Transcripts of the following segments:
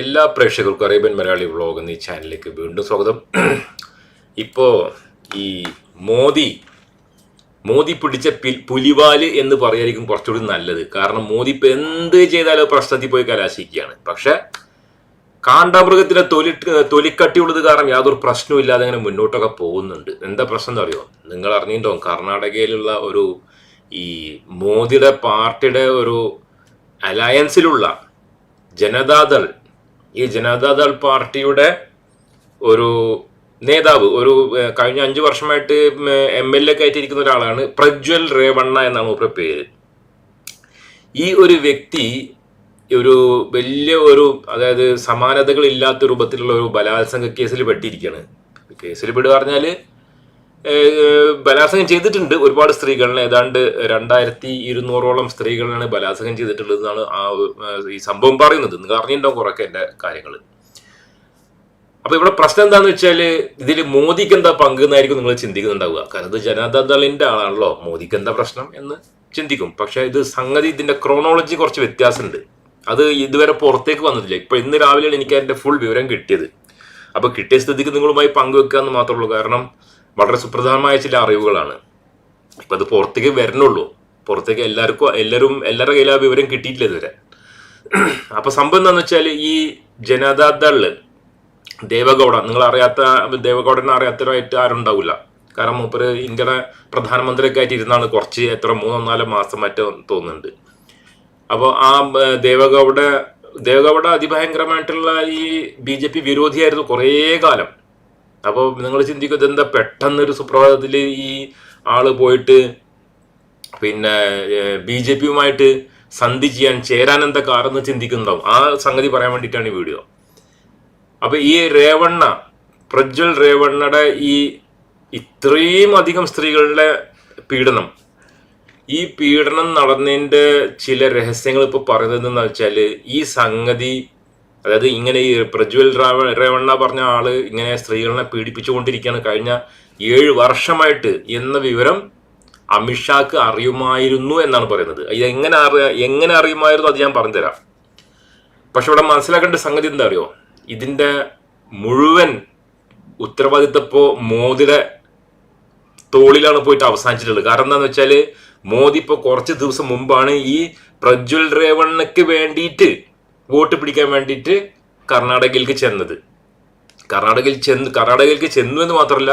എല്ലാ പ്രേക്ഷകർക്കും Arabian Malayali vlog എന്നീ ചാനലിലേക്ക് വീണ്ടും സ്വാഗതം. ഇപ്പോൾ ഈ മോദി മോദി പിടിച്ച പുലിവാൽ എന്ന് പറയായിരിക്കും കുറച്ചുകൂടി നല്ലത്. കാരണം മോദി ഇപ്പം എന്ത് ചെയ്താലും പ്രശ്നത്തിൽ പോയി കലാശിക്കുകയാണ്. പക്ഷേ കാണ്ടാമൃഗത്തിലെ തൊലി തൊലിക്കട്ടിയുള്ളത് കാരണം യാതൊരു പ്രശ്നവും ഇല്ലാതെ അങ്ങനെ മുന്നോട്ടൊക്കെ പോകുന്നുണ്ട്. എന്താ പ്രശ്നം എന്ന് അറിയോ നിങ്ങൾ അറിഞ്ഞിട്ടുണ്ടോ? കർണാടകയിലുള്ള ഒരു ഈ മോദിയുടെ പാർട്ടിയുടെ ഒരു അലയൻസിലുള്ള ജനതാദൾ ഈ ജനതാദൾ പാർട്ടിയുടെ ഒരു നേതാവ് ഒരു കഴിഞ്ഞ അഞ്ചു വർഷമായിട്ട് എം എൽ എ കയറ്റിയിരിക്കുന്ന ഒരാളാണ് പ്രജ്വൽ രേവണ്ണ എന്നാണ് ഉപ്ര പേര്. ഈ ഒരു വ്യക്തി ഒരു വലിയ ഒരു അതായത് സമാനതകളില്ലാത്ത രൂപത്തിലുള്ള ഒരു ബലാത്സംഗ കേസിൽ പെട്ടിരിക്കുകയാണ്. കേസിൽ പെടുക പറഞ്ഞാൽ ബലാത്സംഗം ചെയ്തിട്ടുണ്ട് ഒരുപാട് സ്ത്രീകളിനെ. ഏതാണ്ട് രണ്ടായിരത്തി ഇരുന്നൂറോളം സ്ത്രീകളാണ് ബലാത്സംഗം ചെയ്തിട്ടുള്ളത് എന്നാണ് ആ ഈ സംഭവം പറയുന്നത്. നിങ്ങൾ അറിഞ്ഞിട്ടുണ്ടാവും കുറൊക്കെ എന്റെ കാര്യങ്ങൾ അപ്പൊ ഇവിടെ പ്രശ്നം എന്താന്ന് വെച്ചാൽ ഇതിൽ മോദിക്ക് എന്താ പങ്ക് എന്നായിരിക്കും നിങ്ങൾ ചിന്തിക്കുന്നുണ്ടാവുക. കാരണം ഇത് ജനതാദളിന്റെ ആളാണല്ലോ. മോദിക്ക് എന്താ പ്രശ്നം എന്ന് ചിന്തിക്കും. പക്ഷെ ഇത് സംഗതി ഇതിന്റെ ക്രോണോളജി കുറച്ച് വ്യത്യാസമുണ്ട്. അത് ഇതുവരെ പുറത്തേക്ക് വന്നിട്ടില്ല. ഇപ്പൊ ഇന്ന് രാവിലെയാണ് എനിക്ക് അതിന്റെ ഫുൾ വിവരം കിട്ടിയത്. അപ്പൊ കിട്ടിയ സ്ഥിതിക്ക് നിങ്ങളുമായി പങ്കുവെക്കുക എന്ന് മാത്രമേ ഉള്ളൂ. കാരണം വളരെ സുപ്രധാനമായ ചില അറിവുകളാണ്. ഇപ്പം അത് പുറത്തേക്ക് വരണുള്ളൂ. പുറത്തേക്ക് എല്ലാവർക്കും എല്ലാവരും എല്ലാവരുടെ കയ്യിൽ ആ വിവരം കിട്ടിയിട്ടില്ല ഇതുവരെ. അപ്പൊ സംഭവം എന്താണെന്ന് വെച്ചാൽ ഈ ജനതാദൾ ദേവഗൗഡ നിങ്ങൾ അറിയാത്ത ദേവഗൗഡനെ അറിയാത്തവരായിട്ട് ആരുണ്ടാവില്ല കാരണം മൂപ്പര് ഇന്ത്യയുടെ പ്രധാനമന്ത്രിയൊക്കെ ആയിട്ട് ഇരുന്നാണ് കുറച്ച് എത്ര മൂന്നോ നാലോ മാസം മറ്റോ തോന്നുന്നുണ്ട്. അപ്പോൾ ആ ദേവഗൗഡ ദേവഗൗഡ അതിഭയങ്കരമായിട്ടുള്ള ഈ ബി ജെ പി വിരോധിയായിരുന്നു കുറേ കാലം. അപ്പോൾ നിങ്ങൾ ചിന്തിക്കും ഇതെന്താ പെട്ടെന്നൊരു സുപ്രഭാതത്തിൽ ഈ ആൾ പോയിട്ട് പിന്നെ ബി ജെ പിയുമായിട്ട് സന്ധി ചെയ്യാൻ ചേരാൻ എന്താ കാരണം എന്ന് ചിന്തിക്കുന്നുണ്ടാവും. ആ സംഗതി പറയാൻ വേണ്ടിയിട്ടാണ് ഈ വീഡിയോ. അപ്പൊ ഈ രേവണ്ണ പ്രജ്വൽ രേവണ്ണയുടെ ഈ ഇത്രയും അധികം സ്ത്രീകളുടെ പീഡനം. ഈ പീഡനം നടന്നതിന്റെ ചില രഹസ്യങ്ങൾ ഇപ്പൊ പറയുന്നത് എന്ന് വെച്ചാൽ ഈ സംഗതി അതായത് ഇങ്ങനെ ഈ പ്രജ്വൽ രാവ- രേവണ്ണ പറഞ്ഞ ആൾ ഇങ്ങനെ സ്ത്രീകളെ പീഡിപ്പിച്ചുകൊണ്ടിരിക്കുകയാണ്. കഴിഞ്ഞ ഏഴ് വർഷമായിട്ട് എന്ന വിവരം അമിത്ഷാക്ക് അറിയുമായിരുന്നു എന്നാണ് പറയുന്നത്. ഇത് എങ്ങനെ അറിയ എങ്ങനെ അറിയുമായിരുന്നു അത് ഞാൻ പറഞ്ഞുതരാം. പക്ഷെ ഇവിടെ മനസ്സിലാക്കേണ്ട സംഗതി എന്താ അറിയോ? ഇതിന്റെ മുഴുവൻ ഉത്തരവാദിത്തപ്പോ മോദിയുടെ തോളിലാണ് പോയിട്ട് അവസാനിച്ചിട്ടുള്ളത്. കാരണം എന്താന്ന് വെച്ചാൽ മോദി ഇപ്പോൾ കുറച്ച് ദിവസം മുമ്പാണ് ഈ പ്രജ്വൽ രേവണ്ണയ്ക്ക് വേണ്ടിയിട്ട് വോട്ട് പിടിക്കാൻ വേണ്ടിയിട്ട് കർണാടകയിലേക്ക് ചെന്നത്. കർണാടകയിൽ ചെന്ന് കർണാടകയിലേക്ക് ചെന്നു എന്ന് മാത്രമല്ല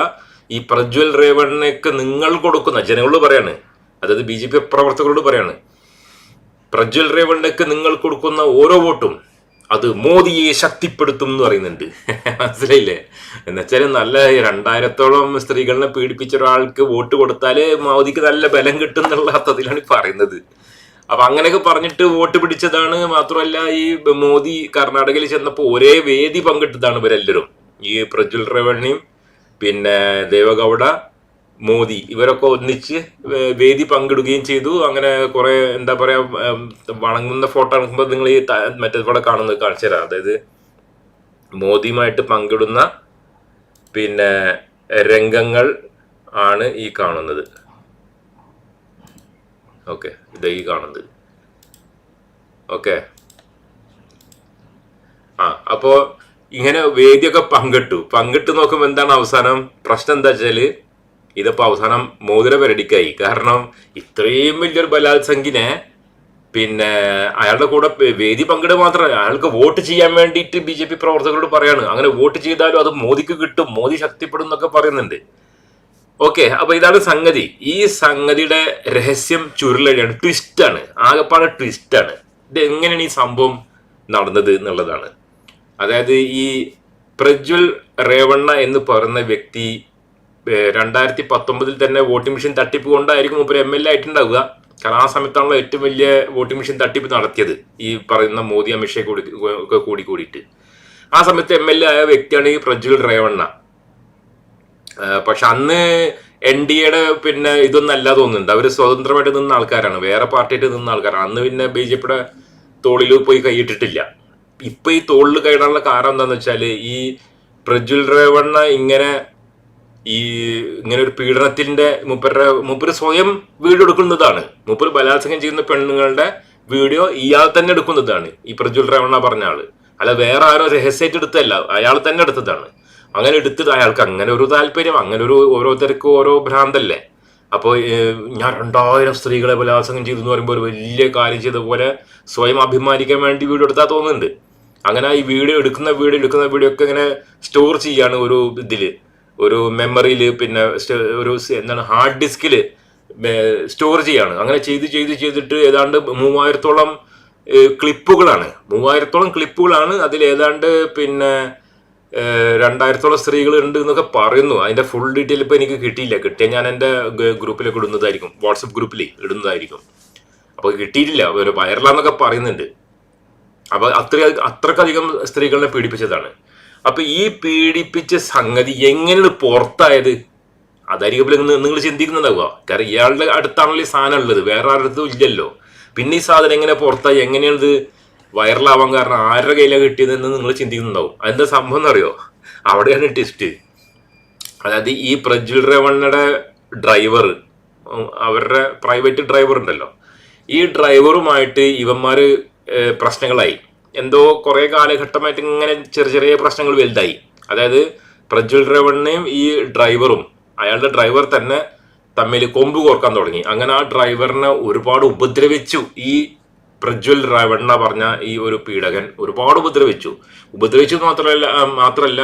ഈ പ്രജ്വൽ രേവണ്ണയ്ക്ക് നിങ്ങൾ കൊടുക്കുന്ന ജനങ്ങളോട് പറയാണ് അതായത് ബി ജെ പി പ്രവർത്തകരോട് പറയാണ് പ്രജ്വൽ രേവണ്ണയ്ക്ക് നിങ്ങൾ കൊടുക്കുന്ന ഓരോ വോട്ടും അത് മോദിയെ ശക്തിപ്പെടുത്തും എന്ന് പറയുന്നുണ്ട്. മനസ്സിലായില്ലേ? എന്നുവെച്ചാൽ നല്ല രണ്ടായിരത്തോളം സ്ത്രീകളെ പീഡിപ്പിച്ച ഒരാൾക്ക് വോട്ട് കൊടുത്താൽ മോദിക്ക് നല്ല ബലം കിട്ടും എന്നുള്ള അർത്ഥത്തിലാണ് പറയുന്നത്. അപ്പൊ അങ്ങനെയൊക്കെ പറഞ്ഞിട്ട് വോട്ട് പിടിച്ചതാണ് മാത്രമല്ല ഈ മോദി കർണാടകയിൽ ചെന്നപ്പോൾ ഒരേ വേദി പങ്കിട്ടതാണ് ഇവരെല്ലാവരും ഈ പ്രജ്വൽ റവണ്യും പിന്നെ ദേവഗൌഡ മോദി ഇവരൊക്കെ ഒന്നിച്ച് വേദി പങ്കിടുകയും ചെയ്തു. അങ്ങനെ കുറെ എന്താ പറയാ വണങ്ങുന്ന ഫോട്ടോ കാണുമ്പോൾ നിങ്ങൾ ഈ മറ്റേ ഇവിടെ കാണുന്നത് കാണിച്ചു തരാം. അതായത് മോദിയുമായിട്ട് പങ്കിടുന്ന പിന്നെ രംഗങ്ങൾ ആണ് ഈ കാണുന്നത്. ഓക്കെ ഇതാ ഈ കാണുന്നത്. ഓക്കെ. ആ അപ്പോ ഇങ്ങനെ വേദിയൊക്കെ പങ്കിട്ടു. പങ്കിട്ട് നോക്കുമ്പോൾ എന്താണ് അവസാനം? പ്രശ്നം എന്താ വെച്ചാൽ ഇതിപ്പോ അവസാനം മോതിര പെരടിക്കായി. കാരണം ഇത്രയും വലിയൊരു ബലാത്സംഗിനെ പിന്നെ അയാളുടെ കൂടെ വേദി പങ്കിടുക മാത്രമല്ല അയാൾക്ക് വോട്ട് ചെയ്യാൻ വേണ്ടിയിട്ട് ബി ജെ പി പ്രവർത്തകരോട് പറയാണ്. അങ്ങനെ വോട്ട് ചെയ്താലും അത് മോദിക്ക് കിട്ടും മോദി ശക്തിപ്പെടും എന്നൊക്കെ പറയുന്നുണ്ട്. ഓക്കെ അപ്പൊ ഇതാണ് സംഗതി. ഈ സംഗതിയുടെ രഹസ്യം ചുരുളഴിയാണ്. ആണ്. ആകെപ്പാടെ ട്വിസ്റ്റ് ആണ്. ഇത് എങ്ങനെയാണ് ഈ സംഭവം നടന്നത് എന്നുള്ളതാണ്. അതായത് ഈ പ്രജ്വൽ റേവണ്ണ എന്ന് പറയുന്ന വ്യക്തി രണ്ടായിരത്തി പത്തൊമ്പതിൽ തന്നെ വോട്ടിംഗ് മെഷീൻ തട്ടിപ്പ് കൊണ്ടായിരിക്കും ഒരു എം എൽ എ ആയിട്ടുണ്ടാവുക. കാരണം ആ സമയത്താണല്ലോ ഏറ്റവും വലിയ വോട്ടിംഗ് മെഷീൻ തട്ടിപ്പ് നടത്തിയത് ഈ പറയുന്ന മോദി അമിത്ഷാ കൂടി ഒക്കെ കൂടി കൂടിയിട്ട്. ആ സമയത്ത് എം എൽ എ ആയ വ്യക്തിയാണ് ഈ പ്രജ്വൽ റേവണ്ണ. പക്ഷെ അന്ന് എൻ ഡി എയുടെ പിന്നെ ഇതൊന്നും അല്ല തോന്നുന്നുണ്ട്. അവർ സ്വതന്ത്രമായിട്ട് നിന്ന ആൾക്കാരാണ്. വേറെ പാർട്ടിയായിട്ട് നിന്ന ആൾക്കാരാണ്. അന്ന് പിന്നെ ബി ജെ പിയുടെ തോളിൽ പോയി കൈയിട്ടിട്ടില്ല. ഇപ്പൊ ഈ തോളിൽ കൈയിടാനുള്ള കാരണം എന്താന്ന് വെച്ചാൽ ഈ പ്രജ്വൽ രേവണ്ണ ഇങ്ങനെ ഈ ഇങ്ങനെ ഒരു പീഡനത്തിന്റെ മുപ്പരുടെ മുപ്പര് സ്വയം വീഡിയോ എടുക്കുന്നതാണ്. മുപ്പര് ബലാത്സംഗം ചെയ്യുന്ന പെണ്ണുങ്ങളുടെ വീഡിയോ ഇയാൾ തന്നെ എടുക്കുന്നതാണ്. ഈ പ്രജ്വൽ രേവണ്ണ പറഞ്ഞ ആൾ. അല്ല വേറെ ആരോ രഹസ്യമായിട്ട് എടുത്തല്ല അയാൾ തന്നെ എടുത്തതാണ്. അങ്ങനെ എടുത്തിട്ട് അയാൾക്ക് അങ്ങനെ ഒരു താല്പര്യം അങ്ങനെ ഒരു ഓരോരുത്തർക്കും ഓരോ ഭ്രാന്തല്ലേ? അപ്പോൾ ഞാൻ രണ്ടായിരം സ്ത്രീകളെ ബലാത്സംഗം ചെയ്തു എന്ന് പറയുമ്പോൾ ഒരു വലിയ കാര്യം ചെയ്ത പോലെ സ്വയം അഭിമാനിക്കാൻ വേണ്ടി വീഡിയോ എടുത്താൽ തോന്നുന്നുണ്ട്. അങ്ങനെ ഈ വീഡിയോ എടുക്കുന്ന വീഡിയോ എടുക്കുന്ന വീഡിയോ ഒക്കെ ഇങ്ങനെ സ്റ്റോർ ചെയ്യാണ് ഒരു ഇതിൽ ഒരു മെമ്മറിയിൽ പിന്നെ ഒരു എന്താണ് ഹാർഡ് ഡിസ്കിൽ സ്റ്റോർ ചെയ്യാണ്. അങ്ങനെ ചെയ്ത് ചെയ്ത് ചെയ്തിട്ട് ഏതാണ്ട് മൂവായിരത്തോളം ക്ലിപ്പുകളാണ് മൂവായിരത്തോളം ക്ലിപ്പുകളാണ് അതിൽ ഏതാണ്ട് പിന്നെ രണ്ടായിരത്തോളം സ്ത്രീകൾ ഉണ്ട് എന്നൊക്കെ പറയുന്നു. അതിന്റെ ഫുൾ ഡീറ്റെയിൽ ഇപ്പൊ എനിക്ക് കിട്ടിയില്ല. കിട്ടിയ ഞാൻ എന്റെ ഗ്രൂപ്പിലൊക്കെ ഇടുന്നതായിരിക്കും. വാട്സപ്പ് ഗ്രൂപ്പിൽ ഇടുന്നതായിരിക്കും. അപ്പോൾ കിട്ടിയിട്ടില്ല. ഒരു വൈറലാന്നൊക്കെ പറയുന്നുണ്ട്. അപ്പോൾ അത്ര അത്രക്കധികം സ്ത്രീകളെ പീഡിപ്പിച്ചതാണ്. അപ്പോൾ ഈ പീഡിപ്പിച്ച സംഗതി എങ്ങനെയാണ് പുറത്തായത്? അതായിരിക്കും നിങ്ങൾ ചിന്തിക്കുന്നുണ്ടാവുക. കാരണം ഇയാളുടെ അടുത്താണല്ലോ ഈ സാധനം ഉള്ളത്. വേറെ ആരുടെ അടുത്തും ഇല്ലല്ലോ. പിന്നെ ഈ സാധനം എങ്ങനെ പുറത്തായി? എങ്ങനെയാണ് ഇത് വൈറലാവാൻ കാരണം ആരുടെ കയ്യിലാണ് കിട്ടിയതെന്ന് നിങ്ങൾ ചിന്തിക്കുന്നുണ്ടാവും. അതിന്റെ സംഭവം എന്നറിയോ? അവിടെയാണ് ട്വിസ്റ്റ് അതായത് ഈ പ്രജ്വൽ രവണ്ണയുടെ ഡ്രൈവർ അവരുടെ പ്രൈവറ്റ് ഡ്രൈവർ ഉണ്ടല്ലോ. ഈ ഡ്രൈവറുമായിട്ട് ഇവന്മാർ പ്രശ്നങ്ങളായി. എന്തോ കുറെ കാലഘട്ടമായിട്ട് ഇങ്ങനെ ചെറിയ ചെറിയ പ്രശ്നങ്ങൾ വലുതായി. അതായത് പ്രജ്വൽ രവണ്ണയും ഈ ഡ്രൈവറും അയാളുടെ ഡ്രൈവർ തന്നെ തമ്മിൽ കൊമ്പ് കോർക്കാൻ തുടങ്ങി. അങ്ങനെ ആ ഡ്രൈവറിനെ ഒരുപാട് ഉപദ്രവിച്ചു. ഈ പ്രജ്വൽ റവണ്ണ പറഞ്ഞ ഈ ഒരു പീഡകൻ ഒരുപാട് ഉപദ്രവിച്ചു. ഉപദ്രവിച്ചു മാത്രമല്ല ആ, മാത്രമല്ല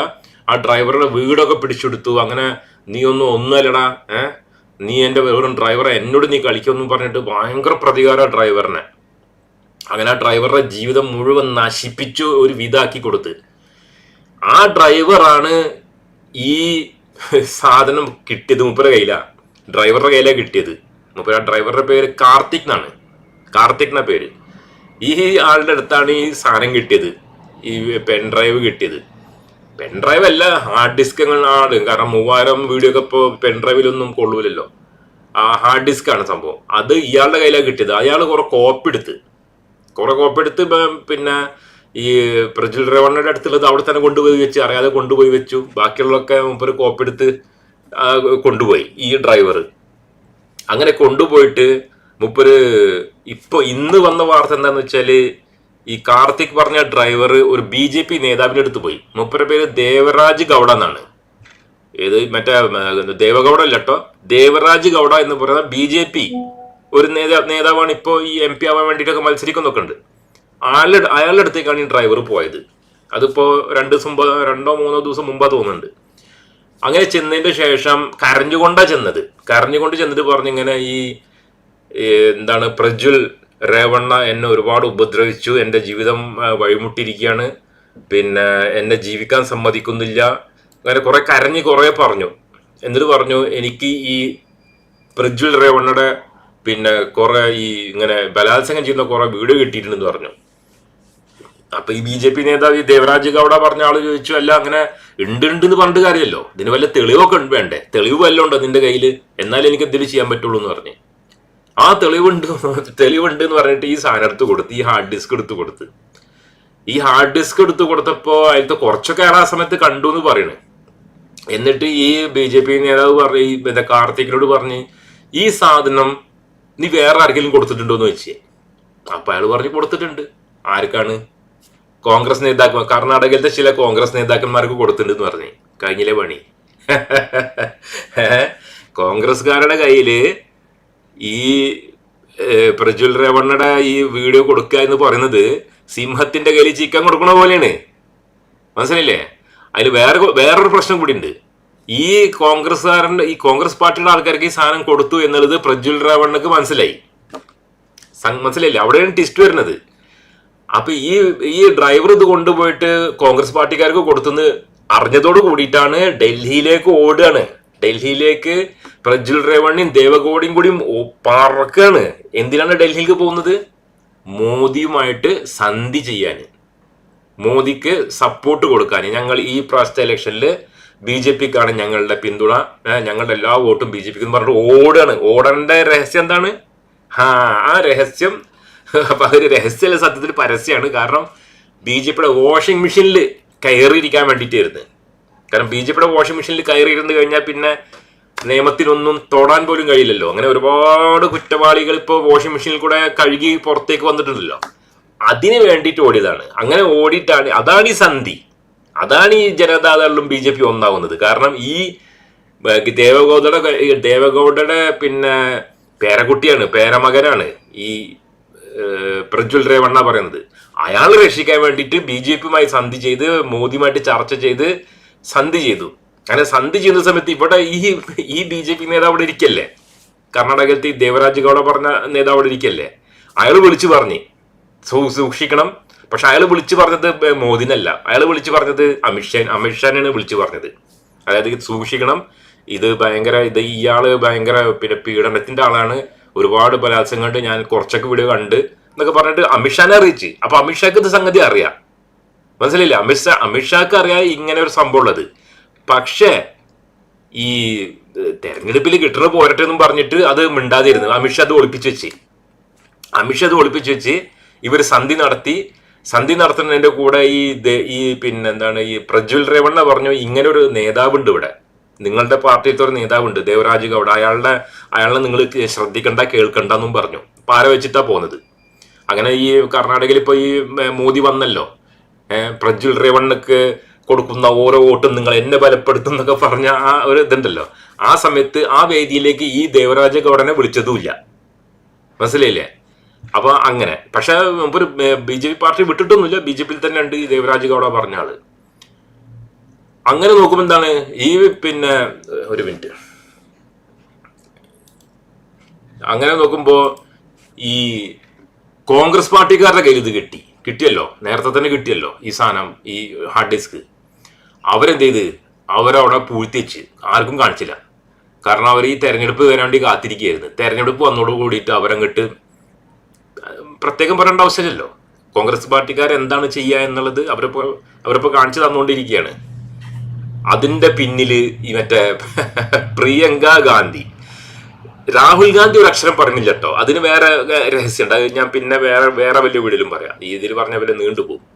ആ ഡ്രൈവറുടെ വീടൊക്കെ പിടിച്ചെടുത്തു. അങ്ങനെ നീ ഒന്നും ഒന്നല്ലടാ ഏഹ് നീ എന്റെ വെറും ഡ്രൈവറെ എന്നോട് നീ കളിക്കുമെന്നും പറഞ്ഞിട്ട് ഭയങ്കര പ്രതികാര ഡ്രൈവറിനെ. അങ്ങനെ ആ ഡ്രൈവറുടെ ജീവിതം മുഴുവൻ നശിപ്പിച്ചു ഒരു വിധാക്കി കൊടുത്ത്. ആ ഡ്രൈവറാണ് ഈ സാധനം കിട്ടിയത് മുപ്പര കയ്യില. ഡ്രൈവറുടെ കയ്യിലാണ് കിട്ടിയത്. മുപ്പര ഡ്രൈവറുടെ പേര് കാർത്തിക് എന്നാണ്. കാർത്തിക് എന്ന പേര്. ഈ ആളുടെ അടുത്താണ് ഈ സാധനം കിട്ടിയത്. ഈ പെൻ ഡ്രൈവ് കിട്ടിയത്. പെൻ ഡ്രൈവ് അല്ല ഹാർഡ് ഡിസ്ക് ആണ്. കാരണം മൂവായിരം വീഡിയോ ഒക്കെ ഇപ്പോൾ പെൻ ഡ്രൈവിലൊന്നും കൊള്ളൂലല്ലോ. ആ ഹാർഡ് ഡിസ്ക് ആണ് സംഭവം. അത് ഇയാളുടെ കയ്യിലാണ് കിട്ടിയത്. അയാൾ കുറെ കോപ്പി എടുത്ത്. കുറെ കോപ്പി എടുത്ത് പിന്നെ ഈ പ്രജ്വൽ റവണ്ണയുടെ അടുത്തുള്ളത് അവിടെ തന്നെ കൊണ്ടുപോയി വെച്ച് അറിയാതെ കൊണ്ടുപോയി വെച്ചു. ബാക്കിയുള്ളതൊക്കെ മുമ്പ് കോപ്പി എടുത്ത് കൊണ്ടുപോയി ഈ ഡ്രൈവർ അങ്ങനെ കൊണ്ടുപോയിട്ട് മുപ്പൊരു ഇപ്പൊ ഇന്ന് വന്ന വാർത്ത എന്താന്ന് വെച്ചാൽ ഈ കാർത്തിക് പറഞ്ഞ ഡ്രൈവർ ഒരു ബി ജെ പി നേതാവിന്റെ അടുത്ത് പോയി. മുപ്പരുടെ പേര് ദേവരാജ് ഗൗഡ എന്നാണ്. ഏത് മറ്റേ ദേവഗൗഡ അല്ലട്ടോ ദേവരാജ് ഗൗഡ എന്ന് പറയുന്ന ബി ജെ പി ഒരു നേതാ നേതാവാണ് ഇപ്പോ ഈ എം പി ആവാൻ വേണ്ടിയിട്ടൊക്കെ മത്സരിക്കുന്നൊക്കെ ഉണ്ട്. ആളുടെ അയാളുടെ അടുത്തേക്കാണ് ഈ ഡ്രൈവർ പോയത്. അതിപ്പോ രണ്ട് ദിവസം മുമ്പ് രണ്ടോ മൂന്നോ ദിവസം മുമ്പാ തോന്നുന്നുണ്ട്. അങ്ങനെ ചെന്നതിന്റെ ശേഷം കരഞ്ഞുകൊണ്ടാ ചെന്നത്. കരഞ്ഞുകൊണ്ട് ചെന്നിട്ട് പറഞ്ഞിങ്ങനെ ഈ എന്താണ് പ്രജ്വൽ രേവണ്ണ എന്നെ ഒരുപാട് ഉപദ്രവിച്ചു. എന്റെ ജീവിതം വഴിമുട്ടിയിരിക്കുകയാണ്. പിന്നെ എന്നെ ജീവിക്കാൻ സമ്മതിക്കുന്നില്ല. അങ്ങനെ കുറെ കരഞ്ഞ് കുറെ പറഞ്ഞു. എന്നിട്ട് പറഞ്ഞു എനിക്ക് ഈ പ്രജ്വൽ രേവണ്ണയുടെ പിന്നെ കുറെ ഈ ഇങ്ങനെ ബലാത്സംഗം ചെയ്യുന്ന കുറെ വീഡിയോ കിട്ടിയിട്ടുണ്ടെന്ന് പറഞ്ഞു. അപ്പൊ ഈ ബി ജെ പി നേതാവ് ഈ ദേവരാജ് ഗൗഡ പറഞ്ഞ ആൾ ചോദിച്ചു അല്ല അങ്ങനെ ഉണ്ട് ഉണ്ട് എന്ന് പറഞ്ഞിട്ട് കാര്യമല്ലോ ഇതിന് വല്ല തെളിവൊക്കെ വേണ്ടേ? തെളിവ് വല്ലതുണ്ടോ നിന്റെ കയ്യിൽ എന്നാലേ എനിക്ക് എന്തെങ്കിലും ചെയ്യാൻ പറ്റുള്ളൂ എന്ന് പറഞ്ഞു. ആ തെളിവുണ്ട് തെളിവുണ്ട് എന്ന് പറഞ്ഞിട്ട് ഈ സാധനം എടുത്ത് കൊടുത്ത് ഈ ഹാർഡ് ഡിസ്ക് എടുത്ത് കൊടുത്ത്. ഈ ഹാർഡ് ഡിസ്ക് എടുത്ത് കൊടുത്തപ്പോൾ അതിലത്തെ കുറച്ചൊക്കെ അയാൾ ആ സമയത്ത് കണ്ടു എന്ന് പറയണേ. എന്നിട്ട് ഈ ബി ജെ പി നേതാവ് പറഞ്ഞ ഈ എന്താ കാർത്തികിനോട് പറഞ്ഞ് ഈ സാധനം നീ വേറെ ആർക്കെങ്കിലും കൊടുത്തിട്ടുണ്ടോ എന്ന് വെച്ചേ അപ്പൊ അയാൾ പറഞ്ഞു കൊടുത്തിട്ടുണ്ട്. ആർക്കാണ്? കോൺഗ്രസ് നേതാക്കൾ കർണാടകയിലത്തെ ചില കോൺഗ്രസ് നേതാക്കന്മാർക്ക് കൊടുത്തിട്ടുണ്ട് എന്ന് പറഞ്ഞു. കഴിഞ്ഞില്ലേ പണി? കോൺഗ്രസ്കാരുടെ കയ്യിൽ ഈ പ്രജ്വൽ രേവണ്ണയുടെ ഈ വീഡിയോ കൊടുക്കുക എന്ന് പറയുന്നത് സിംഹത്തിന്റെ കയ്യിൽ ചിക്കൻ കൊടുക്കണ പോലെയാണ്. മനസ്സിലില്ലേ അതിൽ വേറെ വേറൊരു പ്രശ്നം കൂടി ഉണ്ട് ഈ കോൺഗ്രസ്സുകാരന്റെ ഈ കോൺഗ്രസ് പാർട്ടിയുടെ ആൾക്കാർക്ക് ഈ സാധനം കൊടുത്തു എന്നുള്ളത് പ്രജ്വൽ റേവണ്ണക്ക് മനസ്സിലായി. മനസ്സിലായില്ലേ? അവിടെയാണ് ടിസ്റ്റ് വരുന്നത്. അപ്പൊ ഈ ഈ ഡ്രൈവർ ഇത് കൊണ്ടുപോയിട്ട് കോൺഗ്രസ് പാർട്ടിക്കാർക്ക് കൊടുത്തുനിന്ന് അറിഞ്ഞതോട് കൂടിയിട്ടാണ് ഡൽഹിയിലേക്ക് ഓടുകയാണ്. ഡൽഹിയിലേക്ക് പ്രജ്വൽ റേവണ്ണിയും ദേവഗോഡിയും കൂടി പറക്കാണ് എന്തിനാണ് ഡൽഹിക്ക് പോകുന്നത്? മോദിയുമായിട്ട് സന്ധി ചെയ്യാൻ. മോദിക്ക് സപ്പോർട്ട് കൊടുക്കാൻ. ഞങ്ങൾ ഈ പ്രാവശ്യത്തെ ഇലക്ഷനിൽ ബി ജെ പിക്കാണ് ഞങ്ങളുടെ പിന്തുണ. ഞങ്ങളുടെ എല്ലാ വോട്ടും ബി ജെ പിക്ക് എന്ന് പറഞ്ഞിട്ട് ഓടാണ്. ഓടേണ്ട രഹസ്യം എന്താണ്? ആ ആ രഹസ്യം. അതൊരു രഹസ്യമല്ല സത്യത്തിൽ പരസ്യമാണ്. കാരണം ബി ജെ പിയുടെ വാഷിംഗ് മെഷീനിൽ കയറിയിരിക്കാൻ വേണ്ടിയിട്ടായിരുന്നു. കാരണം ബി ജെ പിയുടെ വാഷിംഗ് മെഷീനിൽ കയറി ഇരുന്ന് കഴിഞ്ഞാൽ പിന്നെ നിയമത്തിനൊന്നും തൊടാൻ പോലും കഴിയില്ലല്ലോ. അങ്ങനെ ഒരുപാട് കുറ്റവാളികൾ ഇപ്പോൾ വാഷിംഗ് മെഷീനിൽ കൂടെ കഴുകി പുറത്തേക്ക് വന്നിട്ടുണ്ടല്ലോ. അതിന് വേണ്ടിയിട്ട് ഓടിയതാണ്. അങ്ങനെ ഓടിയിട്ടാണ് അതാണ് ഈ സന്ധി. അതാണ് ഈ ജനതാദളിലും ബി ജെ പി ഒന്നാവുന്നത്. കാരണം ഈ ദേവഗൗഡയുടെ ദേവഗൗഡയുടെ പിന്നെ പേരക്കുട്ടിയാണ് പേരമകനാണ് ഈ പ്രജ്വൽ രേവണ്ണ പറയുന്നത്. അയാൾ രക്ഷിക്കാൻ വേണ്ടിയിട്ട് ബി ജെ പിയുമായി സന്ധി ചെയ്ത് മോദിയുമായിട്ട് ചർച്ച ചെയ്ത് സന്ധി ചെയ്തു. അങ്ങനെ സന്ധി ചെയ്യുന്ന സമയത്ത് ഇവിടെ ഈ ഈ ബി ജെ പി നേതാവ് ഇവിടെ ഇരിക്കല്ലേ? കർണാടകത്തിൽ ദേവരാജ് ഗൗഡ പറഞ്ഞ നേതാവ് ഇവിടെ ഇരിക്കല്ലേ? അയാൾ വിളിച്ചു പറഞ്ഞു. സൂക്ഷിക്കണം. പക്ഷെ അയാൾ വിളിച്ചു പറഞ്ഞത് മോദിനല്ല. അയാൾ വിളിച്ചു പറഞ്ഞത് അമിത്ഷാ അമിത്ഷാനാണ് വിളിച്ചു പറഞ്ഞത്. അതായത് സൂക്ഷിക്കണം. ഇത് ഭയങ്കര ഇത് ഇയാൾ ഭയങ്കര പിന്നെ പീഡനത്തിന്റെ ആളാണ്. ഒരുപാട് ബലാത്സംഗം ഞാൻ കുറച്ചൊക്കെ വീഡിയോ കണ്ട് എന്നൊക്കെ പറഞ്ഞിട്ട് അമിത്ഷാനെ അറിയിച്ച്. അപ്പൊ അമിത്ഷാക്ക് ഇത് സംഗതി അറിയാം. മനസ്സിലായില്ല? അമിത്ഷാ അമിത്ഷാക്ക് അറിയാം ഇങ്ങനെ ഒരു സംഭവം ഉള്ളത്. പക്ഷേ ഈ തെരഞ്ഞെടുപ്പിൽ കിട്ടണ പോരട്ടെ എന്നും പറഞ്ഞിട്ട് അത് മിണ്ടാതിരുന്നു. അമിത്ഷാ അത് ഒളിപ്പിച്ചു വെച്ച്. അമിത്ഷാ അത് ഒളിപ്പിച്ചു വെച്ച് ഇവർ സന്ധി നടത്തി. സന്ധി നടത്തുന്നതിന്റെ കൂടെ ഈ ഈ പിന്നെ എന്താണ് ഈ പ്രജ്വൽ രേവണ്ണ പറഞ്ഞു ഇങ്ങനെ ഒരു നേതാവുണ്ട് ഇവിടെ. നിങ്ങളുടെ പാർട്ടിയിലത്തെ ഒരു നേതാവുണ്ട് ദേവരാജ് ഗൗഡ. അയാളുടെ അയാളെ നിങ്ങൾ ശ്രദ്ധിക്കണ്ട കേൾക്കണ്ട എന്നും പറഞ്ഞു. പാര വെച്ചിട്ടാ പോകുന്നത് അങ്ങനെ ഈ കർണാടകയിൽ ഇപ്പൊ ഈ മോദി വന്നല്ലോ. പ്രജ്വൽ രേവണ്ണക്ക് കൊടുക്കുന്ന ഓരോ വോട്ടും നിങ്ങൾ എന്നെ ബലപ്പെടുത്തും എന്നൊക്കെ പറഞ്ഞ ആ ഒരു ഇതുണ്ടല്ലോ. ആ സമയത്ത് ആ വേദിയിലേക്ക് ഈ ദേവരാജ ഗൗഡനെ വിളിച്ചതുമില്ല. മനസ്സിലായില്ലേ? അപ്പൊ അങ്ങനെ. പക്ഷെ ഒരു ബി ജെ പി പാർട്ടി വിട്ടിട്ടൊന്നുമില്ല. ബി ജെ പിയിൽ തന്നെ ഉണ്ട് ഈ ദേവരാജ് ഗൗഡ പറഞ്ഞ ആൾ. അങ്ങനെ നോക്കുമ്പോ എന്താണ്? ഈ പിന്നെ ഒരു മിനിറ്റ്. അങ്ങനെ നോക്കുമ്പോ ഈ കോൺഗ്രസ് പാർട്ടിക്കാരുടെ കയ്യിൽ ഇത് കിട്ടി. കിട്ടിയല്ലോ. നേരത്തെ തന്നെ കിട്ടിയല്ലോ ഈ സാധനം ഈ ഹാർഡ് ഡിസ്ക്. അവരെന്ത് ചെയ്ത് അവരവിടെ പൂഴ്ത്തിച്ച് ആർക്കും കാണിച്ചില്ല. കാരണം അവർ ഈ തെരഞ്ഞെടുപ്പ് വരാൻ വേണ്ടി കാത്തിരിക്കുകയായിരുന്നു. തെരഞ്ഞെടുപ്പ് വന്നോട് കൂടിയിട്ട് അവരങ്ങോട്ട് പ്രത്യേകം പറയേണ്ട ആവശ്യമില്ലല്ലോ. കോൺഗ്രസ് പാർട്ടിക്കാർ എന്താണ് ചെയ്യുക എന്നുള്ളത് അവരിപ്പോ അവരിപ്പോ കാണിച്ചു തന്നുകൊണ്ടിരിക്കുകയാണ്. അതിന്റെ പിന്നിൽ ഈ മറ്റേ പ്രിയങ്ക ഗാന്ധി. രാഹുൽ ഗാന്ധി ഒരു അക്ഷരം പറഞ്ഞില്ല കേട്ടോ. അതിന് വേറെ രഹസ്യം രഹസ്യമുണ്ട് അത് ഞാൻ പിന്നെ വേറെ വേറെ വലിയ വീടിലും പറയാം. ഇതിൽ പറഞ്ഞ പോലെ നീണ്ടുപോകും.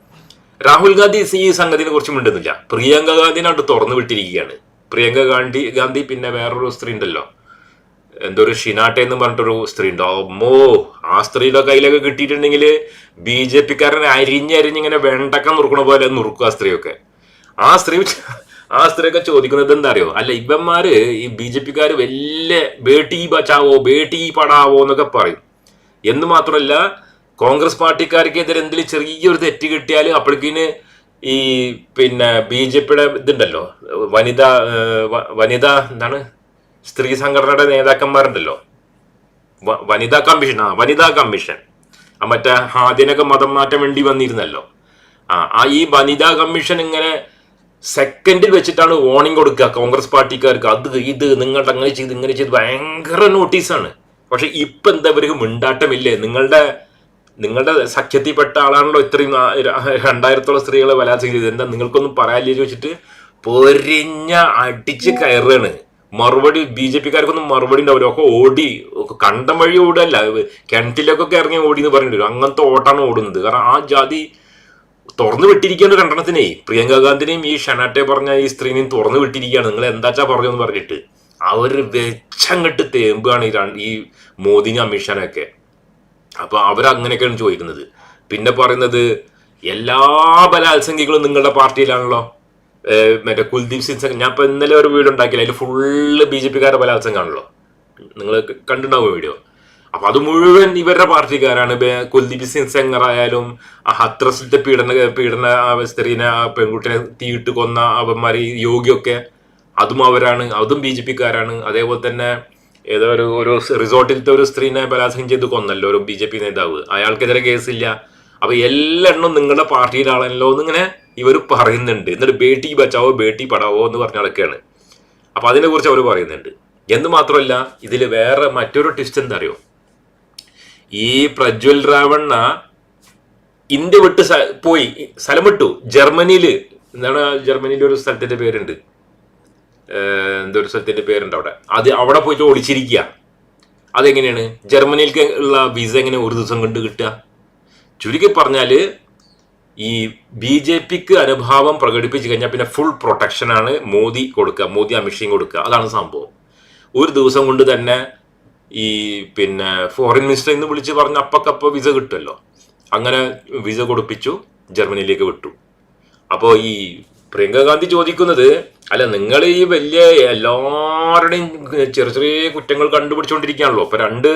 രാഹുൽ ഗാന്ധി ഈ സംഗതിനെ കുറിച്ച് മിണ്ടുന്നില്ല. പ്രിയങ്ക ഗാന്ധിനായിട്ട് തുറന്നു വിട്ടിരിക്കുകയാണ്. പ്രിയങ്ക ഗാന്ധി ഗാന്ധി പിന്നെ വേറൊരു സ്ത്രീ ഉണ്ടല്ലോ. എന്തോ ഒരു ഷിനാട്ടെ എന്ന് പറഞ്ഞിട്ടൊരു സ്ത്രീ ഉണ്ടോ? അമ്മോ ആ സ്ത്രീയുടെ കയ്യിലൊക്കെ കിട്ടിയിട്ടുണ്ടെങ്കിൽ ബി ജെ പിക്കാരനെ അരിഞ്ഞരിഞ്ഞിങ്ങനെ വെണ്ടക്ക നുറുക്കണ പോലെ നുറുക്കും ആ സ്ത്രീയൊക്കെ. ആ സ്ത്രീ ആ സ്ത്രീയൊക്കെ ചോദിക്കുന്നത് എന്താ അറിയോ അല്ല ഇവന്മാര് ഈ ബി ജെ പിക്കാര് വലിയ ബേട്ടി ബച്ചാവോ ബേട്ടി പടാവോ എന്നൊക്കെ പറയും. എന്ന് മാത്രമല്ല കോൺഗ്രസ് പാർട്ടിക്കാർക്കെതിരെ എന്തെങ്കിലും ചെറിയൊരു തെറ്റ് കിട്ടിയാൽ അപ്പോഴേക്കിന് ഈ പിന്നെ ബി ജെ പിയുടെ ഇതുണ്ടല്ലോ വനിത വനിത എന്താണ് സ്ത്രീ സംഘടനയുടെ നേതാക്കന്മാരുണ്ടല്ലോ. വനിതാ കമ്മീഷൻ ആ വനിതാ കമ്മീഷൻ. ആ മറ്റേ ആദ്യനൊക്കെ മതം മാറ്റം വേണ്ടി വന്നിരുന്നല്ലോ. ആ ആ ഈ വനിതാ കമ്മീഷൻ ഇങ്ങനെ സെക്കൻഡിൽ വെച്ചിട്ടാണ് വാർണിംഗ് കൊടുക്കുക കോൺഗ്രസ് പാർട്ടിക്കാർക്ക്. അത് ഇത് നിങ്ങളുടെ അങ്ങനെ ചെയ്ത് ഇങ്ങനെ ചെയ്ത് ഭയങ്കര നോട്ടീസാണ് പക്ഷെ ഇപ്പം എന്താ ഇവർക്ക് മിണ്ടാട്ടമില്ലേ? നിങ്ങളുടെ നിങ്ങളുടെ സഖ്യത്തിൽപ്പെട്ട ആളാണല്ലോ ഇത്രയും രണ്ടായിരത്തോളം സ്ത്രീകളെ ബലാത്സംഗം ചെയ്തത്. എന്താ നിങ്ങൾക്കൊന്നും പറയാനില്ലേ ചോദിച്ചിട്ട് പൊരിഞ്ഞ അടിച്ച് കയറുകയാണ്. മറുപടി ബി ജെ പിക്കാർക്കൊന്നും മറുപടി ഉണ്ടാവില്ല. ഒക്കെ ഓടി കണ്ടം വഴി ഓടല്ല കിണറ്റിലേക്കൊക്കെ ഇറങ്ങി ഓടി എന്ന് പറഞ്ഞിട്ട് അങ്ങനത്തെ ഓട്ടാണ് ഓടുന്നത്. കാരണം ആ ജാതി തുറന്നു വിട്ടിരിക്കുകയാണ് കണ്ടനത്തിനെ പ്രിയങ്ക ഗാന്ധിനെയും ഈ ഷനാട്ടെ പറഞ്ഞ ഈ സ്ത്രീനെയും തുറന്നു വിട്ടിരിക്കുകയാണ്. നിങ്ങൾ എന്താച്ചാ പറഞ്ഞു എന്ന് പറഞ്ഞിട്ട്. അവർ വെച്ചങ്ങട്ട് തേമ്പാണ് ഈ ഈ മോദിനും അമിത്ഷാനൊക്കെ അപ്പൊ അവരങ്ങനെയൊക്കെയാണ് ചോദിക്കുന്നത്. പിന്നെ പറയുന്നത് എല്ലാ ബലാത്സംഗികളും നിങ്ങളുടെ പാർട്ടിയിലാണല്ലോ. മറ്റേ കുൽദീപ് സിംഗ് ഞാൻ ഇപ്പൊ ഇന്നലെ ഒരു വീഡിയോ ഉണ്ടാക്കിയില്ല. അതിൽ ഫുള്ള് ബി ജെ പിക്കാരുടെ ബലാത്സംഗമാണല്ലോ. നിങ്ങൾ കണ്ടിട്ടുണ്ടാവും വീഡിയോ? അപ്പൊ അത് മുഴുവൻ ഇവരുടെ പാർട്ടിക്കാരാണ്. കുൽദീപ് സിംഗ് സെങ്ങർ ആയാലും ഹത്രസിലത്തെ പീഡന പീഡന സ്ത്രീനെ പെൺകുട്ടിനെ തീയിട്ട് കൊന്ന അവന്മാർ യോഗിയൊക്കെ അതും അവരാണ്. അതും ബി ജെ പിക്കാരാണ്. അതേപോലെ തന്നെ ഏതോ ഒരു ഒരു റിസോർട്ടിലത്തെ ഒരു സ്ത്രീനെ ബലാത്സംഗം ചെയ്ത് കൊന്നല്ലോ ഒരു ബി ജെ പി നേതാവ്. അയാൾക്കെതിരെ കേസില്ല. അപ്പൊ എല്ലെണ്ണം നിങ്ങളുടെ പാർട്ടിയിലാണല്ലോ എന്നിങ്ങനെ ഇവർ പറയുന്നുണ്ട്. എന്നിട്ട് ബേട്ടി ബച്ചാവോ ബേട്ടി പടാവോ എന്ന് പറഞ്ഞ നടക്കുകയാണ് അപ്പൊ അതിനെ കുറിച്ച് അവർ പറയുന്നുണ്ട്. എന്ന് മാത്രമല്ല ഇതിൽ വേറെ മറ്റൊരു ട്വിസ്റ്റ് എന്താ അറിയോ? ഈ പ്രജ്വൽ രാവണ്ണ ഇന്ത്യ വിട്ട് പോയി സ്ഥലം വിട്ടു. ജർമ്മനിയിൽ എന്താണ് ജർമ്മനിയിലെ ഒരു സ്ഥലത്തിന്റെ പേരുണ്ട്. ഏഹ് എന്തോ സ്ഥലത്തിന്റെ പേരുണ്ട് അവിടെ. അത് അവിടെ പോയിട്ട് ഒളിച്ചിരിക്കുക അതെങ്ങനെയാണ്? ജർമ്മനിയിലേക്ക് ഉള്ള വിസ എങ്ങനെ ഒരു ദിവസം കൊണ്ട് കിട്ടുക? ചുരുക്കി പറഞ്ഞാൽ ഈ ബി ജെ പിക്ക് അനുഭാവം പ്രകടിപ്പിച്ചു കഴിഞ്ഞാൽ പിന്നെ ഫുൾ പ്രൊട്ടക്ഷൻ ആണ് മോദി കൊടുക്കുക മോദി അമിത്ഷയും കൊടുക്കുക. അതാണ് സംഭവം. ഒരു ദിവസം കൊണ്ട് തന്നെ ഈ പിന്നെ ഫോറിൻ മിനിസ്റ്റർ എന്ന് വിളിച്ച് പറഞ്ഞ അപ്പക്കപ്പ വിസ കിട്ടുമല്ലോ. അങ്ങനെ വിസ കൊടുപ്പിച്ചു ജർമ്മനിയിലേക്ക് വിട്ടു. അപ്പോൾ ഈ പ്രിയങ്ക ഗാന്ധി ചോദിക്കുന്നത് അല്ല നിങ്ങൾ ഈ വലിയ എല്ലാവരുടെയും ചെറിയ ചെറിയ കുറ്റങ്ങൾ കണ്ടുപിടിച്ചുകൊണ്ടിരിക്കുകയാണല്ലോ അപ്പൊ രണ്ട്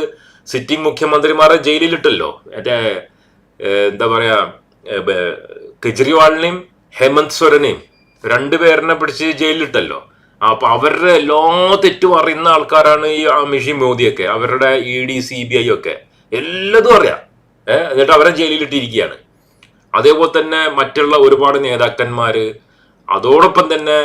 സിറ്റിംഗ് മുഖ്യമന്ത്രിമാരെ ജയിലിലിട്ടല്ലോ. മറ്റേ എന്താ പറയാ കെജ്രിവാളിനെയും ഹേമന്ത് സോരനെയും രണ്ടുപേരിനെ പിടിച്ച് ജയിലിലിട്ടല്ലോ. അപ്പൊ അവരുടെ എല്ലാ തെറ്റും അറിയുന്ന ആൾക്കാരാണ് ഈ അമിഷി മോദിയൊക്കെ. അവരുടെ E D C B I ഒക്കെ. എല്ലാതും അറിയാം. ഏഹ് എന്നിട്ട് അവരെ ജയിലിലിട്ടിരിക്കുകയാണ്. അതേപോലെ തന്നെ മറ്റുള്ള ഒരുപാട് നേതാക്കന്മാര് അതോടൊപ്പം തന്നെ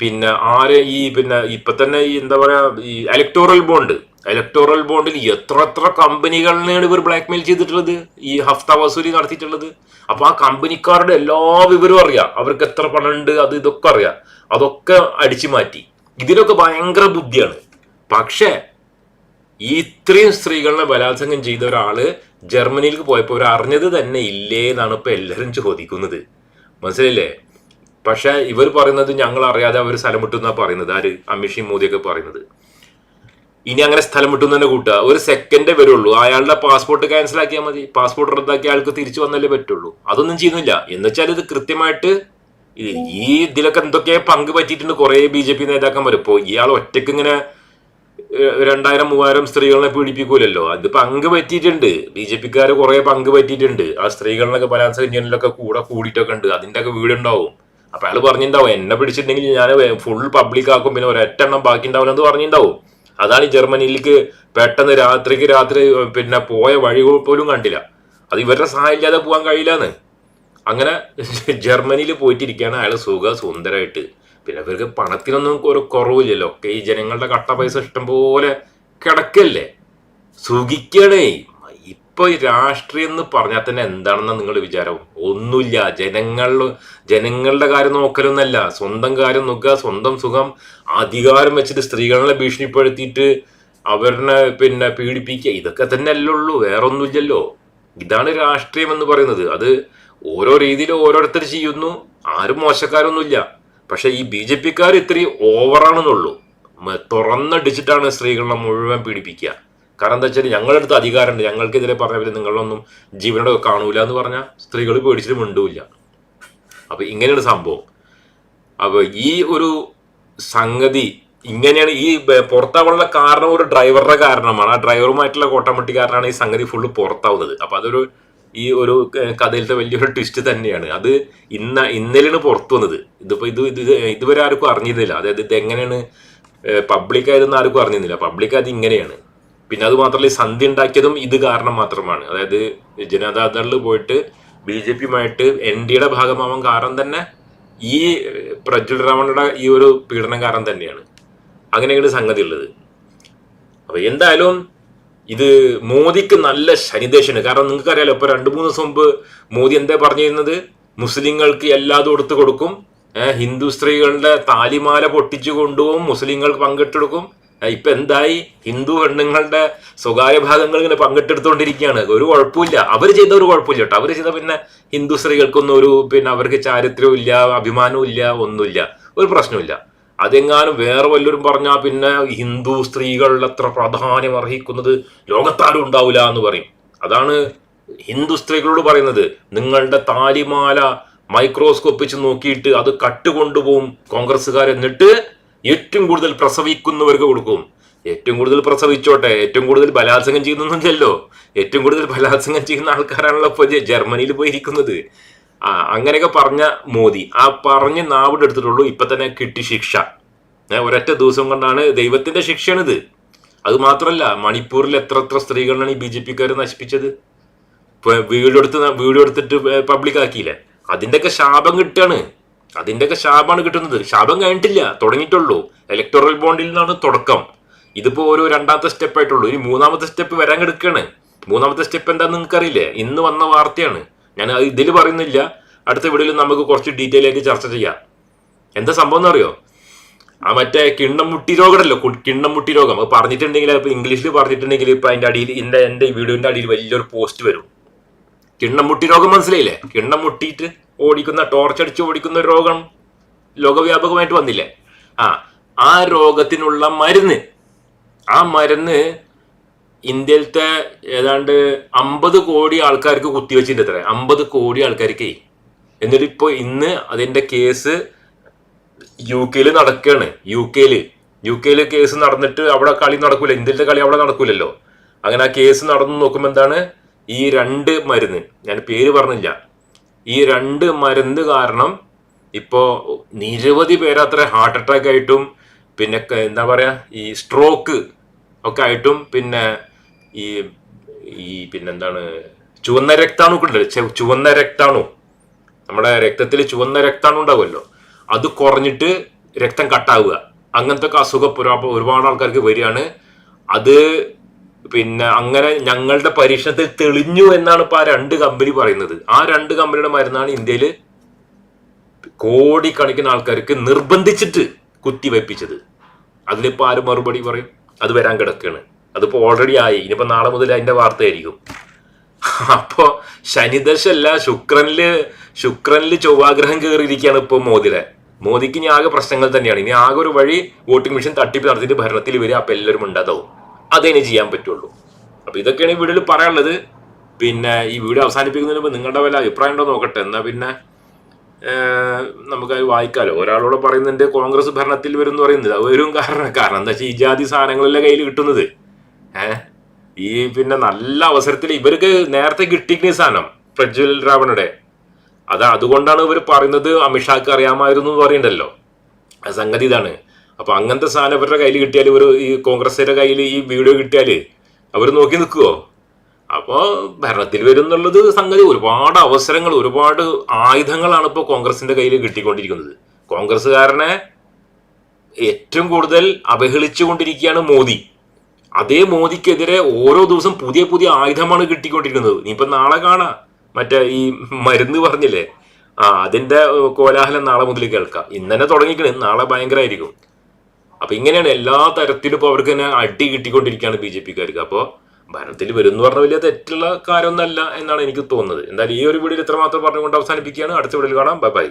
പിന്നെ ആര് ഈ പിന്നെ ഇപ്പൊ തന്നെ ഈ എന്താ പറയാ ഈ ഇലക്ടോറൽ ബോണ്ട് ഇലക്ടോറൽ ബോണ്ടിൽ എത്ര എത്ര കമ്പനികളിനെയാണ് ഇവർ ബ്ലാക്ക് മെയിൽ ചെയ്തിട്ടുള്ളത്? ഈ ഹഫ്ത വസൂലി നടത്തിയിട്ടുള്ളത്. അപ്പൊ ആ കമ്പനിക്കാരുടെ എല്ലാ വിവരവും അറിയാം. അവർക്ക് എത്ര പണമുണ്ട് അത് ഇതൊക്കെ അറിയാം. അതൊക്കെ അടിച്ചു മാറ്റി. ഇതിനൊക്കെ ഭയങ്കര ബുദ്ധിയാണ്. പക്ഷേ ഈ ഇത്രയും സ്ത്രീകളെ ബലാത്സംഗം ചെയ്ത ഒരാൾ ജർമ്മനിയിലേക്ക് പോയപ്പോൾ അവർ അറിഞ്ഞത് തന്നെ ഇല്ലേ എന്നാണ് ഇപ്പൊ എല്ലാവരും ചോദിക്കുന്നത്. മനസ്സിലായില്ലേ? പക്ഷെ ഇവർ പറയുന്നത് ഞങ്ങൾ അറിയാതെ അവർ സ്ഥലം വിട്ടു എന്നാ പറയുന്നത്. ആര്? അമിഷി മോദിയൊക്കെ പറയുന്നത്. ഇനി അങ്ങനെ സ്ഥലം വിട്ടു തന്നെ കൂട്ടുക. ഒരു സെക്കൻഡേ വരുള്ളൂ. അയാളുടെ പാസ്പോർട്ട് ക്യാൻസൽ ആക്കിയാൽ മതി. പാസ്പോർട്ട് റദ്ദാക്കിയ ആൾക്ക് തിരിച്ചു വന്നല്ലേ പറ്റുള്ളൂ. അതൊന്നും ചെയ്യുന്നില്ല. എന്ന് വെച്ചാൽ ഇത് കൃത്യമായിട്ട് ഈ- ഇതിലൊക്കെ എന്തൊക്കെ പങ്ക് പറ്റിയിട്ടുണ്ട് കുറെ ബി ജെ പി നേതാക്കന്മാർ ഇപ്പോൾ ഇയാൾ ഒറ്റയ്ക്ക് ഇങ്ങനെ രണ്ടായിരം മൂവായിരം സ്ത്രീകളെ പീഡിപ്പിക്കൂലല്ലോ. അത് പങ്ക് പറ്റിയിട്ടുണ്ട്. ബി ജെ പിക്കാർ കുറെ പങ്ക് പറ്റിയിട്ടുണ്ട്. ആ സ്ത്രീകളിലൊക്കെ ബലാത്സംഗം ഇന്ത്യനിലൊക്കെ കൂടെ കൂടിയിട്ടൊക്കെ ഉണ്ട്. അതിന്റെ ഒക്കെ വീടുണ്ടാവും. അപ്പൊ അയാൾ പറഞ്ഞിട്ടുണ്ടാവും എന്നെ പിടിച്ചിട്ടുണ്ടെങ്കിൽ ഞാൻ ഫുൾ പബ്ലിക് ആക്കും പിന്നെ ഒരൊറ്റെണ്ണം ബാക്കി ഉണ്ടാവില്ല എന്ന് പറഞ്ഞിട്ടുണ്ടാവും അതാണ് ജർമ്മനിയിലേക്ക് പെട്ടെന്ന് രാത്രിക്ക് രാത്രി പിന്നെ പോയ വഴി പോലും കണ്ടില്ല. അത് ഇവരുടെ സഹായം ഇല്ലാതെ പോകാൻ കഴിയില്ലാന്ന്. അങ്ങനെ ജർമ്മനിയിൽ പോയിട്ടിരിക്കുകയാണ് അയാൾ സുഖ സുന്ദരമായിട്ട് പിന്നെ ഇവർക്ക് പണത്തിനൊന്നും ഒരു കുറവില്ലല്ലോ. ഈ ജനങ്ങളുടെ കട്ട പൈസ ഇഷ്ടം പോലെ കിടക്കല്ലേ? സുഖിക്കണേ. ഇപ്പൊ ഈ രാഷ്ട്രീയം എന്ന് പറഞ്ഞാൽ തന്നെ എന്താണെന്ന് നിങ്ങൾ വിചാരവും? ഒന്നുമില്ല. ജനങ്ങൾ ജനങ്ങളുടെ കാര്യം നോക്കലൊന്നല്ല. സ്വന്തം കാര്യം നോക്കുക സ്വന്തം സുഖം അധികാരം വെച്ചിട്ട് സ്ത്രീകളെ ഭീഷണിപ്പെടുത്തിയിട്ട് അവരെ പിന്നെ പീഡിപ്പിക്കുക ഇതൊക്കെ തന്നെ അല്ലേ ഉള്ളൂ. വേറൊന്നുമില്ലല്ലോ. ഇതാണ് രാഷ്ട്രീയം എന്ന് പറയുന്നത്. അത് ഓരോ രീതിയിൽ ഓരോരുത്തർ ചെയ്യുന്നു. ആരും മോശക്കാരൊന്നുമില്ല. പക്ഷേ ഈ ബി ജെ പിക്കാർ ഇത്രയും ഓവറാണെന്നുള്ളൂ തുറന്നടിച്ചിട്ടാണ് സ്ത്രീകളെ മുഴുവൻ പീഡിപ്പിക്കുക. കാരണം എന്താ വെച്ചാൽ ഞങ്ങളുടെ അടുത്ത് അധികാരമുണ്ട്. ഞങ്ങൾക്കെതിരെ പറഞ്ഞവര് നിങ്ങളൊന്നും ജീവനോടെ കാണൂല എന്ന് പറഞ്ഞാൽ സ്ത്രീകൾ പേടിച്ചിട്ട് മിണ്ടൂല്ല. അപ്പൊ ഇങ്ങനെയാണ് സംഭവം. അപ്പൊ ഈ ഒരു സംഗതി ഇങ്ങനെയാണ് ഈ പുറത്താവാനുള്ള കാരണം ഒരു ഡ്രൈവറുടെ കാരണമാണ്. ആ ഡ്രൈവറുമായിട്ടുള്ള കോട്ടമട്ടിക്കാരനാണ് ഈ സംഗതി ഫുള്ള് പുറത്താവുന്നത്. അപ്പൊ അതൊരു ഈ ഒരു കഥയിലത്തെ വലിയൊരു ട്വിസ്റ്റ് തന്നെയാണ്. അത് ഇന്ന ഇന്നലെയാണ് പുറത്തു വന്നത്. ഇതിപ്പോ ഇത് ഇത് ഇതുവരെ ആർക്കും അറിഞ്ഞിരുന്നില്ല. അതായത് ഇത് എങ്ങനെയാണ് പബ്ലിക് ആയതെന്ന് ആർക്കും അറിഞ്ഞിരുന്നില്ല. പബ്ലിക് അത് ഇങ്ങനെയാണ്. പിന്നെ അത് മാത്രമല്ല സന്ധി ഉണ്ടാക്കിയതും ഇത് കാരണം മാത്രമാണ്. അതായത് ജനതാദളിൽ പോയിട്ട് ബി ജെ പിയുമായിട്ട് എൻ ഡിയുടെ ഭാഗമാവാൻ കാരണം തന്നെ ഈ പ്രജ്വൽ രാവണയുടെ ഈ ഒരു പീഡനം കാരണം തന്നെയാണ്. അങ്ങനെയാണ് സംഗതി ഉള്ളത്. അപ്പൊ എന്തായാലും ഇത് മോദിക്ക് നല്ല ശനിദേശമാണ്. കാരണം നിങ്ങൾക്ക് അറിയാലോ ഇപ്പൊ രണ്ടു മൂന്ന് ദിവസം മുമ്പ് മോദി എന്താ പറഞ്ഞിരുന്നത്? മുസ്ലിങ്ങൾക്ക് എല്ലാ കൊടുത്തു കൊടുക്കും. ഹിന്ദു സ്ത്രീകളുടെ താലിമാല പൊട്ടിച്ചു കൊണ്ടുപോകും മുസ്ലിങ്ങൾക്ക് പങ്കിട്ടെടുക്കും ഇപ്പൊ എന്തായി? ഹിന്ദു പെണ്ണുങ്ങളുടെ സ്വകാര്യ ഭാഗങ്ങൾ ഇങ്ങനെ പങ്കിട്ടെടുത്തുകൊണ്ടിരിക്കുകയാണ് ഒരു കുഴപ്പമില്ല. അവർ ചെയ്ത ഒരു കുഴപ്പമില്ല കേട്ടോ. അവർ ചെയ്ത പിന്നെ ഹിന്ദു സ്ത്രീകൾക്കൊന്നും ഒരു പിന്നെ അവർക്ക് ചാരിത്രവും ഇല്ല അഭിമാനവും ഇല്ല ഒന്നുമില്ല. ഒരു പ്രശ്നമില്ല അതെങ്ങാനും വേറെ വല്ലവരും പറഞ്ഞാൽ പിന്നെ ഹിന്ദു സ്ത്രീകൾ അത്ര പ്രാധാന്യം അർഹിക്കുന്നത് ലോകത്താരും ഉണ്ടാവില്ല എന്ന് പറയും. അതാണ് ഹിന്ദു സ്ത്രീകളോട് പറയുന്നത്. നിങ്ങളുടെ താലിമാല മൈക്രോസ്കോപ്പിച്ച് നോക്കിയിട്ട് അത് കട്ടുകൊണ്ടുപോകും കോൺഗ്രസ്സുകാർ എന്നിട്ട് ഏറ്റവും കൂടുതൽ പ്രസവിക്കുന്നവർക്ക് കൊടുക്കും. ഏറ്റവും കൂടുതൽ പ്രസവിച്ചോട്ടെ. ഏറ്റവും കൂടുതൽ ബലാത്സംഗം ചെയ്യുന്നൊന്നുമില്ലല്ലോ. ഏറ്റവും കൂടുതൽ ബലാത്സംഗം ചെയ്യുന്ന ആൾക്കാരാണല്ലോ ഇപ്പോൾ ജർമ്മനിയിൽ പോയിരിക്കുന്നത്. ആ അങ്ങനെയൊക്കെ പറഞ്ഞ മോദി. ആ പറഞ്ഞ് നാവിടെ എടുത്തിട്ടുള്ളൂ ഇപ്പൊ തന്നെ കിട്ടി ശിക്ഷ. ഒരൊറ്റ ദിവസം കൊണ്ടാണ് ദൈവത്തിന്റെ ശിക്ഷയാണിത്. അത് മാത്രമല്ല മണിപ്പൂരിൽ എത്ര എത്ര സ്ത്രീകളാണ് ഈ ബി ജെ പിക്കാർ നശിപ്പിച്ചത്? വീഡിയോ എടുത്ത് വീഡിയോ എടുത്തിട്ട് പബ്ലിക് ആക്കിയില്ലേ? അതിന്റെയൊക്കെ ശാപം കിട്ടുകയാണ് അതിന്റെയൊക്കെ ശാപമാണ് കിട്ടുന്നത്. ശാപം കഴിഞ്ഞിട്ടില്ല. തുടങ്ങിയിട്ടുള്ളൂ. ഇലക്ടോറൽ ബോണ്ടിൽ നിന്നാണ് തുടക്കം. ഇതിപ്പോ ഒരു രണ്ടാമത്തെ സ്റ്റെപ്പ് ആയിട്ടുള്ളൂ. ഇനി മൂന്നാമത്തെ സ്റ്റെപ്പ് വരാൻ കിടക്കുകയാണ് മൂന്നാമത്തെ സ്റ്റെപ്പ് എന്താണെന്ന് നിങ്ങൾക്ക് അറിയില്ലേ ഇന്ന് വന്ന വാർത്തയാണ്. ഞാൻ ഇതിൽ പറയുന്നില്ല. അടുത്ത വീഡിയോയിൽ നമുക്ക് കുറച്ച് ഡീറ്റെയിൽ ആയിട്ട് ചർച്ച ചെയ്യാം. എന്താ സംഭവം എന്നറിയോ ആ മറ്റേ കിണ്ണം മുട്ടി രോഗമല്ലോ കിണ്ണം മുട്ടി രോഗം. അത് പറഞ്ഞിട്ടുണ്ടെങ്കിൽ ഇപ്പൊ ഇംഗ്ലീഷിൽ പറഞ്ഞിട്ടുണ്ടെങ്കിൽ ഇപ്പൊ അതിന്റെ അടിയിൽ എന്റെ ഈ വീഡിയോന്റെ അടിയിൽ വലിയൊരു പോസ്റ്റ് വരും. കിണ്ണം മുട്ടി രോഗം മനസ്സിലായില്ലേ? കിണ്ണം മുട്ടിയിട്ട് ഓടിക്കുന്ന ടോർച്ച് അടിച്ച് ഓടിക്കുന്ന ഒരു രോഗം ലോകവ്യാപകമായിട്ട് വന്നില്ലേ? ആ ആ രോഗത്തിനുള്ള മരുന്ന് ആ മരുന്ന് ഇന്ത്യയിലത്തെ ഏതാണ്ട് അമ്പത് കോടി ആൾക്കാർക്ക് കുത്തിവെച്ചിട്ടുണ്ട് അത്ര. അമ്പത് കോടി ആൾക്കാർക്ക്. എന്നിട്ട് ഇപ്പോൾ ഇന്ന് അതിന്റെ കേസ് യു കെയിൽ നടക്കുകയാണ് യു കെയിൽ യു കെയിൽ കേസ് നടന്നിട്ട് അവിടെ കളി നടക്കൂല. ഇന്ത്യയിലത്തെ കളി അവിടെ നടക്കൂലല്ലോ. അങ്ങനെ ആ കേസ് നടന്നു നോക്കുമ്പോൾ എന്താണ്? ഈ രണ്ട് മരുന്ന്. ഞാൻ പേര് പറഞ്ഞില്ല. ഈ രണ്ട് മരുന്ന് കാരണം ഇപ്പോൾ നിരവധി പേര് അത്ര ഹാർട്ട് അറ്റാക്ക് ആയിട്ടും പിന്നെ എന്താ പറയുക ഈ സ്ട്രോക്ക് ഒക്കെ ആയിട്ടും പിന്നെ ഈ ഈ പിന്നെന്താണ് ചുവന്ന രക്താണു ഉണ്ടല്ലോ ചുവന്ന രക്താണു. നമ്മുടെ രക്തത്തിൽ ചുവന്ന രക്താണു ഉണ്ടാവുമല്ലോ. അത് കുറഞ്ഞിട്ട് രക്തം കട്ടാവുക അങ്ങനത്തെ ഒക്കെ അസുഖം ഒരുപാട് ആൾക്കാർക്ക് വരികയാണ്. അത് പിന്നെ അങ്ങനെ ഞങ്ങളുടെ പരീക്ഷണത്തിൽ തെളിഞ്ഞു എന്നാണ് ഇപ്പൊ ആ രണ്ട് കമ്പനി പറയുന്നത്. ആ രണ്ട് കമ്പനിയുടെ മരുന്നാണ് ഇന്ത്യയിൽ കോടിക്കണക്കിന് ആൾക്കാർക്ക് നിർബന്ധിച്ചിട്ട് കുത്തിവെപ്പിച്ചത് അതിലിപ്പോ ആരും മറുപടി പറയും? അത് വരാൻ കിടക്കുകയാണ് അതിപ്പോ ഓൾറെഡി ആയി. ഇനിയിപ്പോ നാളെ മുതൽ അതിന്റെ വാർത്തയായിരിക്കും. അപ്പോ ശനിദശല്ല ശുക്രനിൽ ശുക്രനിൽ ചൊവ്വാഗ്രഹം കയറിയിരിക്കുകയാണ് ഇപ്പൊ മോദിയുടെ. മോദിക്ക് ഇനി ആകെ പ്രശ്നങ്ങൾ തന്നെയാണ്. ഇനി ആകെ ഒരു വഴി വോട്ടിംഗ് മെഷീൻ തട്ടിപ്പ് നടത്തിയിട്ട് ഭരണത്തിൽ വരിക അപ്പൊ എല്ലാവരും ഉണ്ടാതാവും അതേ ഇനി ചെയ്യാൻ പറ്റുള്ളൂ. അപ്പൊ ഇതൊക്കെയാണ് ഈ വീഡിയോയിൽ പറയാനുള്ളത്. പിന്നെ ഈ വീഡിയോ അവസാനിപ്പിക്കുന്നതിന് മുമ്പ് നിങ്ങളുടെ വല്ല അഭിപ്രായം ഉണ്ടോ നോക്കട്ടെ. എന്നാ പിന്നെ നമുക്കത് വായിക്കാലോ. ഒരാളോട് പറയുന്നുണ്ട് കോൺഗ്രസ് ഭരണത്തിൽ വരും എന്ന് പറയുന്നത് വരും കാരണം. കാരണം എന്താ വെച്ചാൽ ഈ ജാതി സാധനങ്ങളല്ലേ കയ്യിൽ കിട്ടുന്നത്? ഏഹ് ഈ പിന്നെ നല്ല അവസരത്തിൽ ഇവർക്ക് നേരത്തെ കിട്ടിക്കുന്ന സാധനം പ്രജ്വൽ രാവണയുടെ അത് അതുകൊണ്ടാണ് ഇവർ പറയുന്നത് അമിത്ഷാക്ക് അറിയാമായിരുന്നു എന്ന് പറയണ്ടല്ലോ സംഗതി ഇതാണ്. അപ്പൊ അങ്ങനത്തെ സാധനം അവരുടെ കയ്യിൽ കിട്ടിയാൽ ഒരു ഈ കോൺഗ്രസിന്റെ കയ്യിൽ ഈ വീഡിയോ കിട്ടിയാൽ അവർ നോക്കി നിൽക്കുവോ? അപ്പോൾ ഭരണത്തിൽ വരും എന്നുള്ളത് സംഗതി. ഒരുപാട് അവസരങ്ങൾ ഒരുപാട് ആയുധങ്ങളാണ് ഇപ്പോൾ കോൺഗ്രസിന്റെ കയ്യിൽ കിട്ടിക്കൊണ്ടിരിക്കുന്നത്. കോൺഗ്രസ്സുകാരനെ ഏറ്റവും കൂടുതൽ അവഹേളിച്ചുകൊണ്ടിരിക്കുകയാണ് മോദി. അതേ മോദിക്കെതിരെ ഓരോ ദിവസം പുതിയ പുതിയ ആയുധമാണ് കിട്ടിക്കൊണ്ടിരിക്കുന്നത്. ഇനിയിപ്പോ നാളെ കാണാം. മറ്റേ ഈ മരുന്ന് പറഞ്ഞില്ലേ? ആ അതിന്റെ കോലാഹലം നാളെ മുതൽ കേൾക്കാം. ഇന്നലെ തുടങ്ങിക്കണ് നാളെ ഭയങ്കരമായിരിക്കും അപ്പൊ ഇങ്ങനെയാണ് എല്ലാ തരത്തിലും ഇപ്പൊ അവർക്ക് തന്നെ അടി കിട്ടിക്കൊണ്ടിരിക്കുകയാണ് ബി ജെ പിക്കാർക്ക്. അപ്പോൾ ഭരണത്തിൽ വരും എന്ന് പറഞ്ഞ വലിയ തെറ്റുള്ള കാര്യമൊന്നല്ല എന്നാണ് എനിക്ക് തോന്നുന്നത്. എന്തായാലും ഈ ഒരു വീഡിയോയിൽ ഇത്രമാത്രം പറഞ്ഞുകൊണ്ട് അവസാനിപ്പിക്കുകയാണ്. അടുത്ത വീഡിയോയിൽ കാണാം. Bye bye.